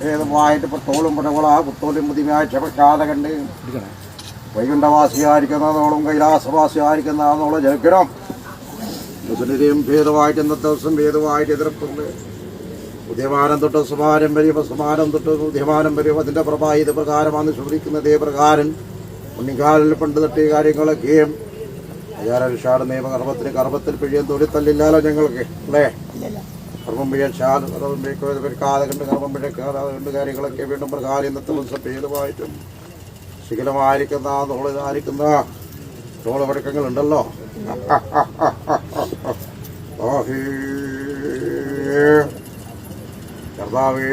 ഭേദമായിട്ട് പുത്തോളും പുറകളാ പുത്തോലും പുതിയമായി ക്ഷമക്കാതെ കണ്ട് വൈകുണ്ഠവാസിയായിരിക്കുന്നതോളം കൈലാസവാസിയായിരിക്കുന്നതെന്നുള്ള ജനക്കിരം മുസ്ലിം ഭേദമായിട്ട് ഇന്നത്തെ ദിവസം ഭേദമായിട്ട് എതിർപ്പുണ്ട്. ഉദ്യമാനം തൊട്ട് സുമാരം വരും സുമാനം തൊട്ട് ഉദ്യമാനം വരും അതിന്റെ പ്രഭ ഇത് പ്രകാരമാണ് ശ്രദ്ധിക്കുന്നത് ഇതേ പ്രകാരം. മുന്നിക്കാലിൽ പണ്ട് തട്ടിയ കാര്യങ്ങളൊക്കെയും അയ്യാരക്ഷാട് നിയമകർമ്മത്തിന് കർമ്മത്തിൽ പിഴിയും തൊഴിത്തല്ലില്ലാലോ ഞങ്ങൾക്ക്? അല്ലേ? കർമ്മം പിഴച്ചാലും കർമ്മം പിഴക്കുന്നത് കർമ്മം പിഴക്കാതെ കണ്ട് കാര്യങ്ങളൊക്കെ വീണ്ടും പ്രകാലിന്നത്തെ ദിവസം പേതുമായിട്ടും ശിഖരമായിരിക്കുന്ന തോളിതായിരിക്കുന്ന തോളവഴക്കങ്ങളുണ്ടല്ലോ കർത്താവേ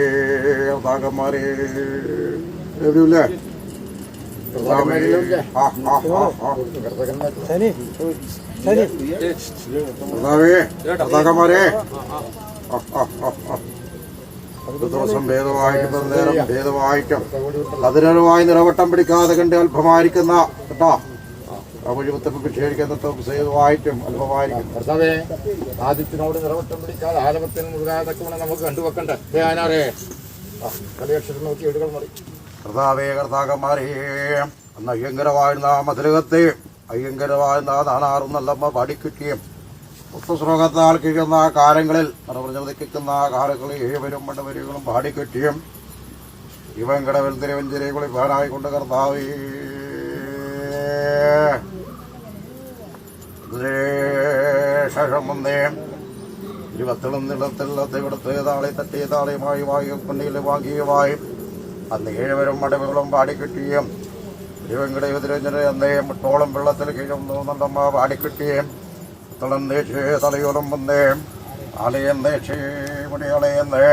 കർത്താവേ കർത്താക്കന്മാരെ. ദിവസം ഭേദമായിട്ട് നേരം ഭേദമായിട്ടും അതിനൊരുവായി നിറവട്ടം പിടിക്കാതെ കണ്ട് അല്പമായിരിക്കുന്ന കേട്ടോ. ആദിത്യനോട് നിറവട്ടം പിടിക്കാതെ ആലപത്തിന് മുതലായതൊക്കെ നമുക്ക് കണ്ടുവെക്കണ്ടേ? ഞാനാറേ കലയക്ഷരം നോക്കി എടുകൾ മറി. കർത്താവേ കർത്താക്കന്മാരേ അന്ന് അയ്യങ്കരമായിരുന്ന ആ മതിലകത്തെ അയ്യങ്കരമായിരുന്ന ആ നാണാറും നല്ലമ്മ പാടിക്കിട്ടിയും. പുസ്തശ്ലോകത്താൽ കിഴുന്ന കാലങ്ങളിൽ നിറപ്രചോദിക്കുന്ന കാലങ്ങളിൽ ഏഴുവരും മണ്ടവരികളും പാടിക്കെട്ടിയും ഇവൻ കടവിൽ തിരുവഞ്ചിരെ കുളിപ്പാനായിക്കൊണ്ട് കർത്താവേ. ശേഷം വന്നേ ഇരുപത്തിളും നിലത്തിലത്തെ ഇവിടുത്തെ താളെ തട്ടിയ വാങ്ങിയുമായി അന്ന് ഏഴുവരും മടവുകളും പാടിക്കിട്ടിയും. തിരുവങ്കടയുതിരഞ്ജന അന്നേ മുട്ടോളം വെള്ളത്തിൽ കീഴും തോന്നണ്ടമ്മ പാടിക്കിട്ടിയും. തളം നേക്ഷേ തലയോളം വന്നേ. ആലയം നേക്ഷേ മുടിയാളയെന്നേ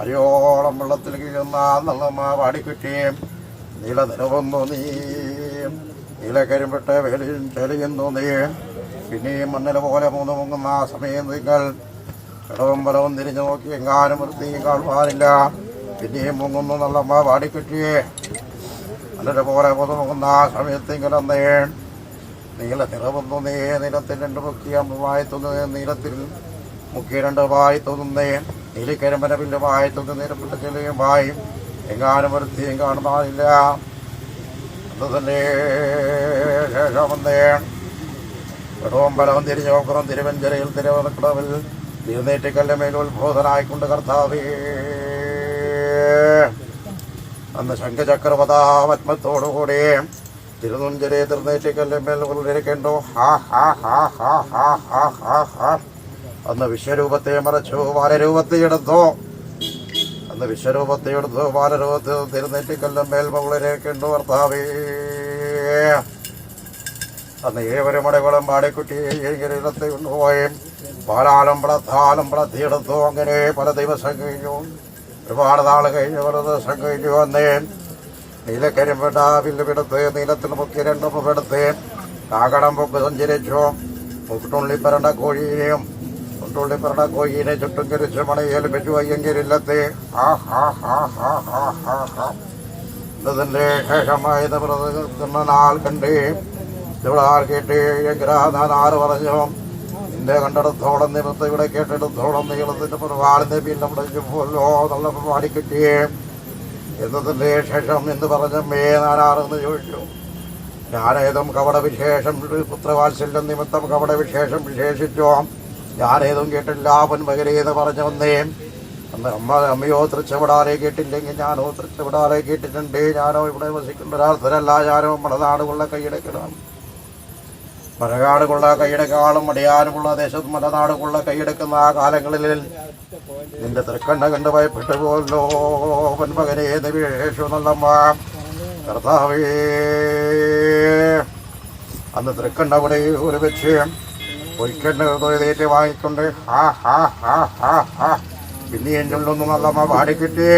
അരയോളം വെള്ളത്തിൽ കീഴുന്ന നല്ല മാടിക്കുറ്റിയും നീല നിലവുന്നു നീ. നീലക്കരിമ്പിട്ട് വെളിയും ചെളിയുന്നു നീ. പിന്നെയും മണ്ണിൽ പോലെ മൂന്ന് മുങ്ങുന്ന ആ സമയം നിങ്ങൾ. ഇടവും ബലവും തിരിഞ്ഞു നോക്കി എങ്ങാനും വൃത്തിയും കാണുവാനില്ല. പിന്നെയും മുങ്ങുന്നു നല്ലമ്മ പാടിക്കിട്ടിയേ മണ്ണിൽ പോലെ മൂന്ന് മുങ്ങുന്ന ആ സമയത്തെങ്കിലും അന്നേ നീല നിറമൊന്നുന്നേ നിലത്തിൽ രണ്ട് മുക്കിയ മൂവായത്തൊന്ന് നീലത്തിൽ മുക്കിയ രണ്ട് വായത്തൊന്നേ നീലിക്കരമ്പനവിന്റെ വായത്തൊന്ന് നീലപ്പെട്ട ചെല്ലുകയും വായും. എങ്ങാനും വരുത്തിയും കാണുമാറില്ല അത് തന്നെ ശേഷമന്തേ ഇടവും ബലവും തിരിഞ്ഞോക്കറും തിരുവഞ്ചരയിൽ തിരുവനക്കിടവിൽ തിരുനേറ്റിക്കല്ലമേൽ ഉത്ബോധനായിക്കൊണ്ട് കർത്താവേ. അന്ന് ശംഖചക്രപതാപത്മത്തോടുകൂടി തിരുനുഞ്ചരെ തിരുന്നേറ്റിക്കല്ല മേൽ ഉള്ളിരിക്കണ്ടോ ഹാ ഹാ ഹാ ഹാ ഹാ ഹാ ഹാ ഹാ. അന്ന് വിശ്വരൂപത്തെ മറച്ചു ബാലരൂപത്തെ എടുത്തോ. അന്ന് വിശ്വരൂപത്തെ എടുത്തു ബാലരൂപത്തെ തിരുന്നേറ്റിക്കല്ല മേൽ മുകളിലേക്കുണ്ടോ ഭർത്താവേ? അന്ന് ഏവരും അടകളും പാടിക്കുട്ടി ഇടത്തെ കൊണ്ടുപോയും. പാലാലം പ്രധാനം പടത്തിയെടുത്തു അങ്ങനെ പല ദിവസം കഴിഞ്ഞു. ഒരുപാട് നാൾ കഴിഞ്ഞു പല ദിവസം കഴിഞ്ഞു. അന്നേ നീലക്കരിമ്പടാവിൽ വിടത്ത് നീലത്തിൽ പൊക്കി രണ്ടു മുഖെടുത്ത് കാകടം പൊക്ക് സഞ്ചരിച്ചു. മുട്ടുള്ളിപ്പരണ്ട കോഴിയെയും മുട്ടുള്ളിപ്പരണ്ട കോഴിയെ ചുറ്റും ചരിച്ചു മണയേൽ പെറ്റു അയ്യങ്കരില്ലത്തെ. ആ ഹാ ഇതിന്റെ ശേഷമായത് പ്രദർശിക്കുന്ന നാൾ കണ്ടേ ഇവിടെ ആൾ കേട്ടേ ഗ്രഹനാറ് പറഞ്ഞു. എന്റെ കണ്ടെടുത്തോളം നിമിത്തം ഇവിടെ കേട്ടെടുത്തോളം നീളത്തിന്റെ പുറവാളിന്റെ പിന്നെ മുടച്ചു പോലോ നല്ല പാടി കിട്ടിയേ. എന്നതിന്റെ ശേഷം എന്ന് പറഞ്ഞ നാനാറെന്ന് ചോദിച്ചു. ഞാനേതും കവടവിശേഷം പുത്രവാത്സല്യം നിമിത്തം കവടവിശേഷം വിശേഷിച്ചോ. ഞാനേതും കേട്ടില്ല പൊൻപകരേന്ന് പറഞ്ഞു വന്നേ. അന്ന് അമ്മ അമ്മയോ തൃച്ചവിടാലെ കേട്ടില്ലെങ്കിൽ ഞാനോ തൃച്ചവിടാലെ കേട്ടിട്ടുണ്ട്. ഞാനോ ഇവിടെ വസിക്കുന്ന ഒരാർത്ഥരല്ല ഞാനോ നമ്മുടെ നാടുകളിലെ കൈയടക്കണം. മലനാടുകൊള്ള കൈയെടുക്കാളും മടിയാനുമുള്ള ദേശത്ത് മലനാടുകൊള്ള കൈയടക്കുന്ന ആ കാലങ്ങളിൽ നിന്റെ തൃക്കണ്ണ കണ്ട് ഭയപ്പെട്ടു പോലോ പൊൻപകനെ വിശേഷു നല്ലമ്മ. കർത്താവേ അന്ന് തൃക്കണ്ണ കൂടെ ഒരു വെച്ച് ഒരിക്കണ്ണ തൊഴിലേറ്റ് വാങ്ങിക്കൊണ്ട് ഹാ ഹാ ഹാ ഹാ ഹാ പിന്നെ എന്നുള്ളൊന്നും നല്ലമ്മ പാടിക്കിട്ടി.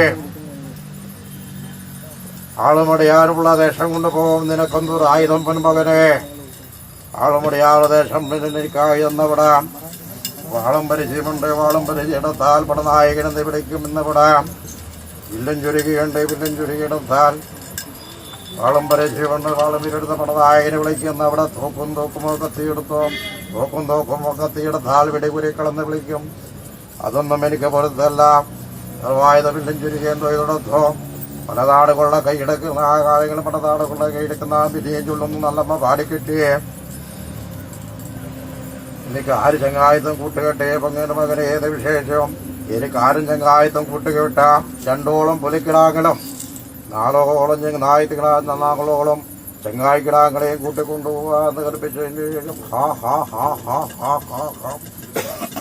ആളുമടിയാറുള്ള ദേശം കൊണ്ട് പോകും നിനക്കൊന്നൊരു ആയുധം പൊൻമകനെ ആളുമുടിയാളുദേശം എന്നവിടാം. വാളം പരിചയമുണ്ട് വാളം പരിചയമെടുത്താൽ പടനായകൻ എന്ന് വിളിക്കും എന്നവിടാം. വില്ലൻ ചുരുക്കിയുണ്ട് വില്ലൻ ചുരുക്കിയെടുത്താൽ വാളം പരിചയമുണ്ട് വാളം ഇരെടുത്ത പടനായകനെ വിളിക്കുന്ന അവിടെ തോക്കും തോക്കുമോ കത്തിയെടുത്തോ തോക്കും തോക്കുമോ കത്തിയെടുത്താൽ വെടികുരിക്കളെന്ന് വിളിക്കും. അതൊന്നും എനിക്ക് പുറത്തല്ല സർവായുധ വില്ലൻ ചുരുക്കേണ്ടോ ഇതെടുത്തോ. പലതാടുകളുടെ കൈയെടുക്കുന്ന ആ കാലങ്ങൾ പലതാടുകളുടെ കൈയെടുക്കുന്ന വിജയം ചൊല്ലുന്നു നല്ലമ്മ പാടിക്കിട്ടിയേ. എനിക്ക് ആര് ചങ്ങായത്തും കൂട്ടുകെട്ടേ? പങ്ങനെ മകനെ ഏത് വിശേഷം? എനിക്ക് ആരും ചങ്ങായത്തും കൂട്ടുകെട്ട. രണ്ടോളം പുലിക്കിടാങ്ങളും. നാലോളം ചെങ്ങ നന്നാകളോളം ചങ്ങായിക്കിടാങ്ങളെയും കൂട്ടിക്കൊണ്ടുപോകാന്ന് കൽപ്പിച്ചതിന് ശേഷം ഹാ ഹാ ഹാ ഹാ ഹാ ഹാ ഹാ.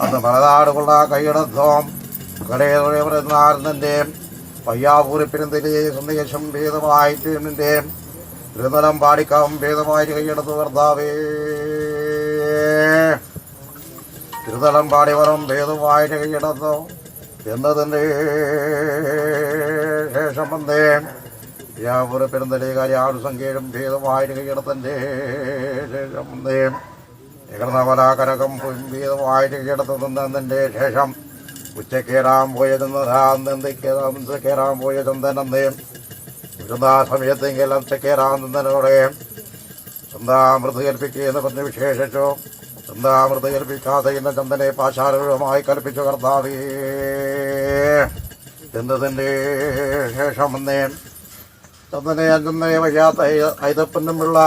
അന്ന് പലനാടുകളുടെ കൈയിടത്വം കടയുടെ പയ്യാപൂരിപ്പിനെതിരെ സന്ദേശം ഭേദമായിട്ട് നിന്റെ. തിരുനലം പാടിക്കാം ഭേദമായിട്ട് കൈയെടുത്ത് കർത്താവേ. തിരുതലം പാടി വരം ഭേദമായിട്ട് കൈയെടുത്തു എന്നതിന്റെ ശേഷം വന്നേ. വ്യാപുര പെരുന്തലേ ആറു സംഖ്യയിലും ഭേദമായിട്ട് കൈയെടുത്തന്റെ ശേഷം വന്നേ. നികർന്നവലാകരകം ഭേദമായിട്ട് കൈയെടുത്ത് നിന്നതിന്റെ ശേഷം ഉച്ചക്കേറാൻ പോയ ഉച്ചക്കേറാൻ പോയ ചന്ദനന്നേ ഇരുന്നാ സമയത്തെങ്കിലും ഉച്ചക്കേറാൻ നിന്നതോടെ ചന്താമൃത് കൽപ്പിക്കുകയെന്ന് പറഞ്ഞ് വിശേഷിച്ചു. ചന്താമൃത് ഏൽപ്പിക്കാതെ ഇന്ന ചന്ദനെ പാശാരമായി കൽപ്പിച്ചു കർത്താവേ. എന്നതിന്റെ ശേഷം വന്നേൻ ചന്ദനെ അഞ്ചുന്നേ വയ്യാത്ത ഐതപ്പന്നുമുള്ള